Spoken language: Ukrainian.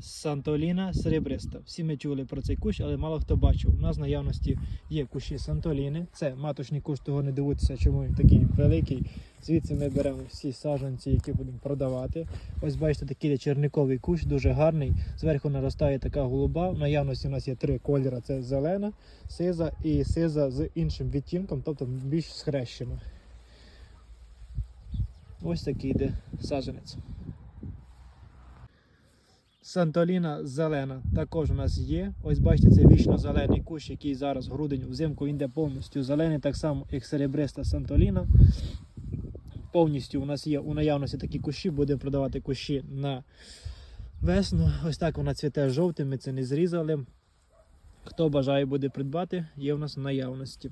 Сантоліна серебриста. Всі ми чули про цей кущ, але мало хто бачив. У нас в наявності є кущі Сантоліни. Це маточний кущ, того не дивуйтеся, чому він такий великий. Звідси ми беремо всі саджанці, які будемо продавати. Ось бачите, такий черниковий кущ, дуже гарний. Зверху наростає така голуба. В наявності у нас є три кольори: це зелена, сиза і сиза з іншим відтінком, тобто більш схрещена. Ось такий йде саджанець. Сантоліна зелена також у нас є. Ось бачите, це вічно зелений кущ, який зараз грудень взимку йде повністю зелений, так само як серебриста Сантоліна. Повністю у нас є у наявності такі кущі, будемо продавати кущі на весну. Ось так вона цвіте жовтим, ми це не зрізали. Хто бажає буде придбати, є у нас в наявності.